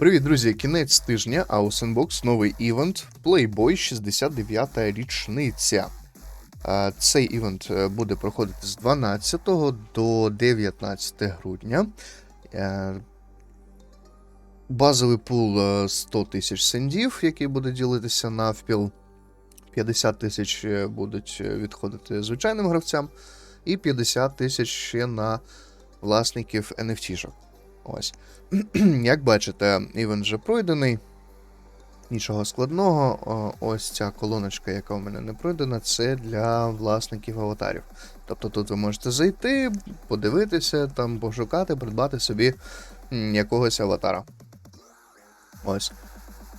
Привіт, друзі! Кінець тижня, а у Sandbox новий івент Playboy 69 річниця. Е, Цей івент е, буде проходити з 12 до 19 грудня. Е, Базовий пул е, 100 тисяч сендів, який буде ділитися навпіл. 50 тисяч будуть відходити звичайним гравцям, і 50 тисяч ще на власників NFT-шок. Ось. Як бачите, івент вже пройдений. Нічого складного. Ось ця колоночка, яка у мене не пройдена, це для власників аватарів. Тобто тут ви можете зайти, подивитися, там пошукати, придбати собі якогось аватара. Ось.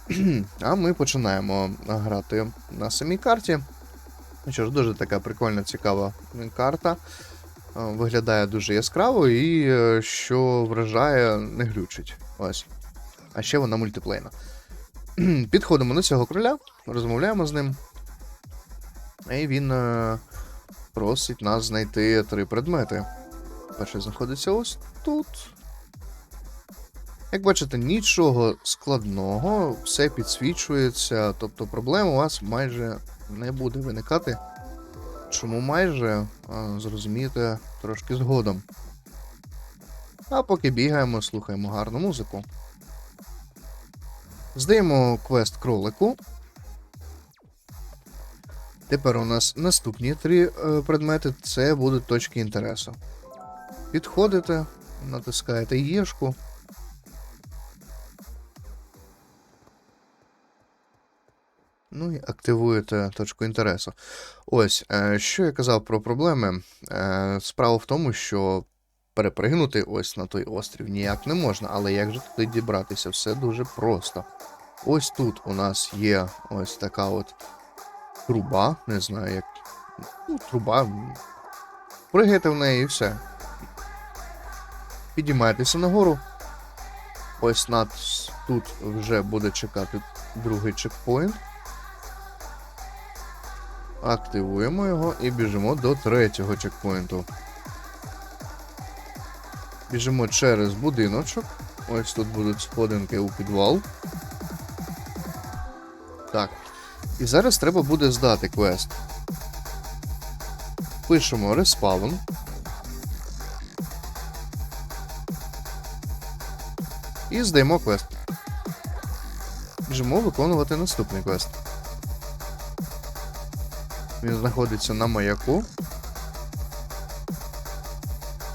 А ми починаємо грати на самій карті. Що ж, дуже така прикольна, цікава карта. Е, Виглядає дуже яскраво і, е, що вражає, не глючить. Ось. А ще вона мультиплейна. Підходимо до цього короля, розмовляємо з ним. І він е, просить нас знайти три предмети. Перший знаходиться ось тут. Як бачите, нічого складного, все підсвічується, тобто проблем у вас майже не буде виникати. Чому майже зрозумієте трошки згодом. А поки бігаємо, слухаємо гарну музику. Здаємо квест кролику. Тепер у нас наступні три е, предмети це будуть точки інтересу. Підходите, натискаєте Єшку. Активуєте точку інтересу. Ось, е, що я казав про проблеми. Е, Справа в тому, що перепригнути ось на той острів ніяк не можна, але як же туди дібратися? Все дуже просто. Ось тут у нас є ось така от труба, не знаю як. Ну, труба. Пригаєте в неї і все. Підіймаєтеся нагору. Ось над тут вже буде чекати другий чекпоінт. Активуємо його і біжимо до третього чекпоінту. Біжимо через будиночок. Ось тут будуть сходинки у підвал. Так. І зараз треба буде здати квест. Пишемо респаун. І здаємо квест. Біжимо виконувати наступний квест. Він знаходиться на маяку.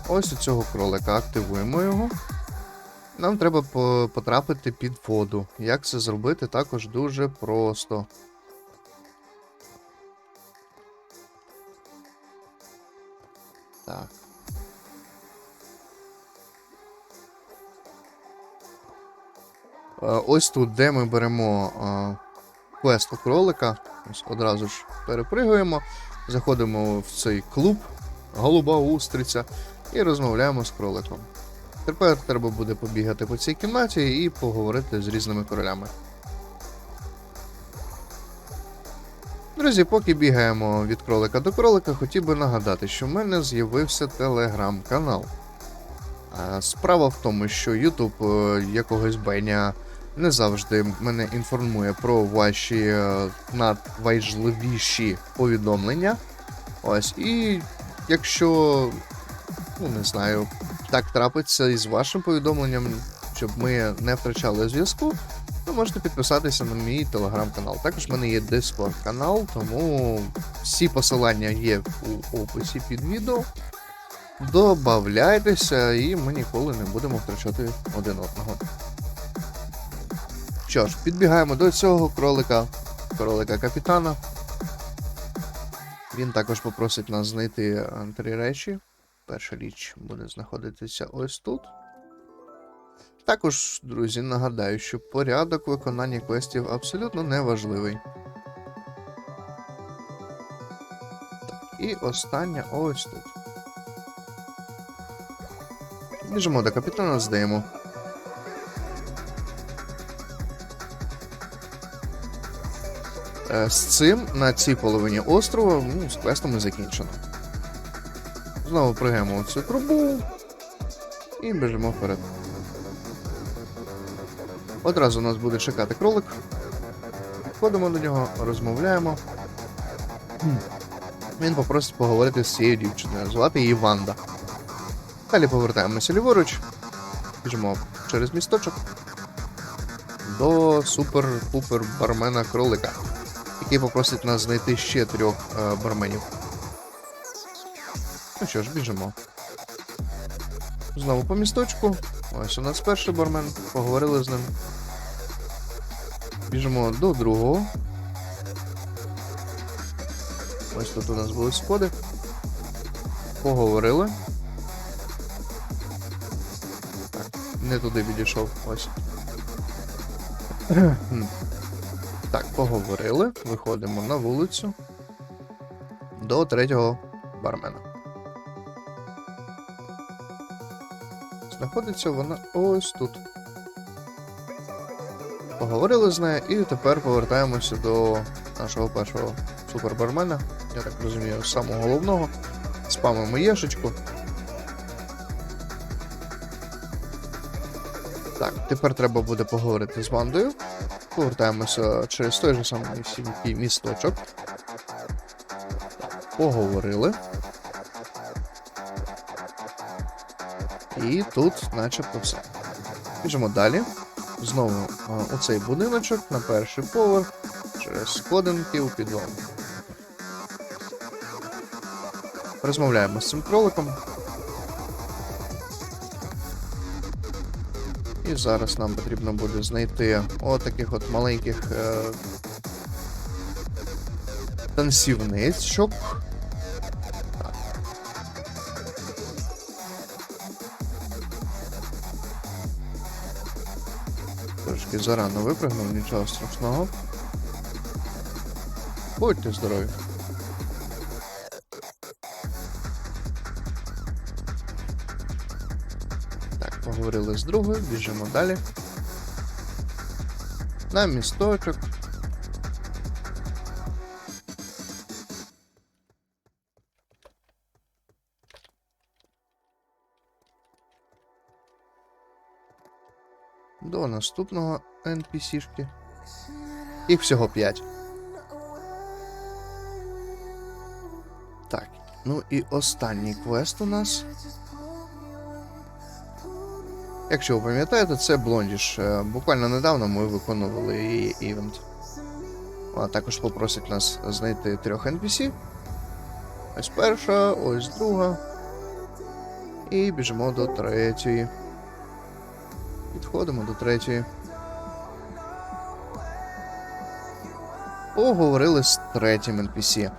Ось у цього кролика активуємо його. Нам треба потрапити під воду. Як це зробити, також дуже просто. Так. Е, Ось тут, де ми беремо е, квест у кролика. Ось одразу ж перепригуємо, заходимо в цей клуб, голуба устриця, і розмовляємо з кроликом. Тепер треба буде побігати по цій кімнаті і поговорити з різними королями. Друзі, поки бігаємо від кролика до кролика, хотів би нагадати, що в мене з'явився телеграм-канал. Справа в тому, що Ютуб е, якогось беня не завжди мене інформує про ваші е, надважливіші повідомлення. Ось, і якщо, ну не знаю, так трапиться із вашим повідомленням, щоб ми не втрачали зв'язку, ви можете підписатися на мій телеграм-канал. Також в мене є Discord канал, тому всі посилання є у описі під відео. Добавляйтеся, і ми ніколи не будемо втрачати один одного. Що ж, підбігаємо до цього кролика, кролика капітана. Він також попросить нас знайти е, три речі. Перша річ буде знаходитися ось тут. Також, друзі, нагадаю, що порядок виконання квестів абсолютно неважливий. І остання ось тут. Біжимо до капітана, здаємо. З цим на цій половині острова ну, з квестами закінчено. Знову пригаємо в цю трубу і біжимо вперед. Одразу нас буде чекати кролик. Підходимо до нього, розмовляємо. Він попросить поговорити з цією дівчиною. Звати її Ванда. Далі повертаємося ліворуч. Біжимо через місточок до супер-пупер бармена кролика, який попросить нас знайти ще трьох е, барменів. Ну що ж, біжимо. Знову по місточку. Ось у нас перший бармен. Поговорили з ним. Біжимо до другого. Ось тут у нас були сходи. Поговорили. Так, не туди відійшов. Ось. Так, поговорили. Виходимо на вулицю. До третього бармена. Знаходиться вона ось тут. Поговорили з нею і тепер повертаємося до нашого першого супербармена. Я так розумію, самого головного. Спамимо єшечку. Так, тепер треба буде поговорити з Вандою. Повертаємося через той же самий сінький місточок. Поговорили. І тут начебто все. Біжимо далі. Знову у цей будиночок на перший поверх, через сходинки у підвал. Розмовляємо з цим кроликом. І зараз нам потрібно буде знайти отаких от маленьких е... танцівничок. Трошки зарано випрыгнув, нічого страшного. Будьте здорові. Поговорили з другою, біжимо далі. На місточок. До наступного NPC-шки. Їх всього 5. Так, ну і останній квест у нас. Якщо ви пам'ятаєте, це Блондіш. Е, Буквально недавно ми виконували її івент. Вона також попросить нас знайти трьох NPC. Ось перша, ось друга. І біжимо до третьої. Підходимо до третьої. Поговорили з третім NPC.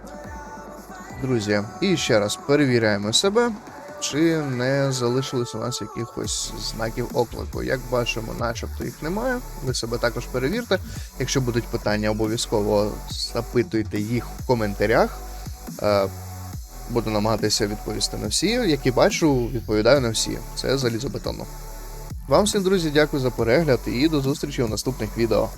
Друзі, і ще раз перевіряємо себе, чи не залишилось у нас якихось знаків оклику. Як бачимо, начебто їх немає. Ви себе також перевірте. Якщо будуть питання, обов'язково запитуйте їх в коментарях. Е, Буду намагатися відповісти на всі. Які бачу, відповідаю на всі. Це залізобетонно. Вам всім, друзі, дякую за перегляд і до зустрічі у наступних відео.